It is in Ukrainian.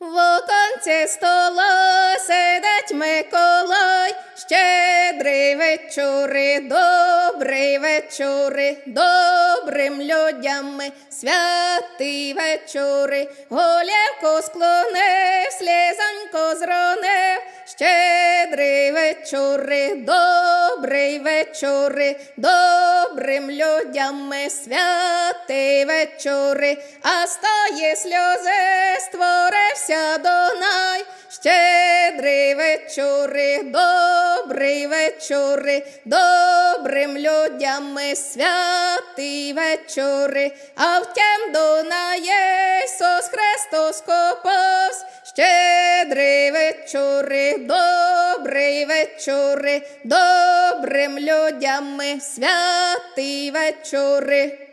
В оконці стола сидить Миколай, щедрий вечори, добрий вечори, добрим людям ми. Святий вечори, голівку склонив, слізоньку зронив, щедрий вечори, добрий вечори, добрим людям ми. Святий вечори, а стає сльози створився Дунай, щедрий вечори, добрий вечори, добрим людям ми святий вечори, а втім Дунає Ісус Христос копавсь, щедрий вечори, добрий вечори, добрим людям ми святий вечори.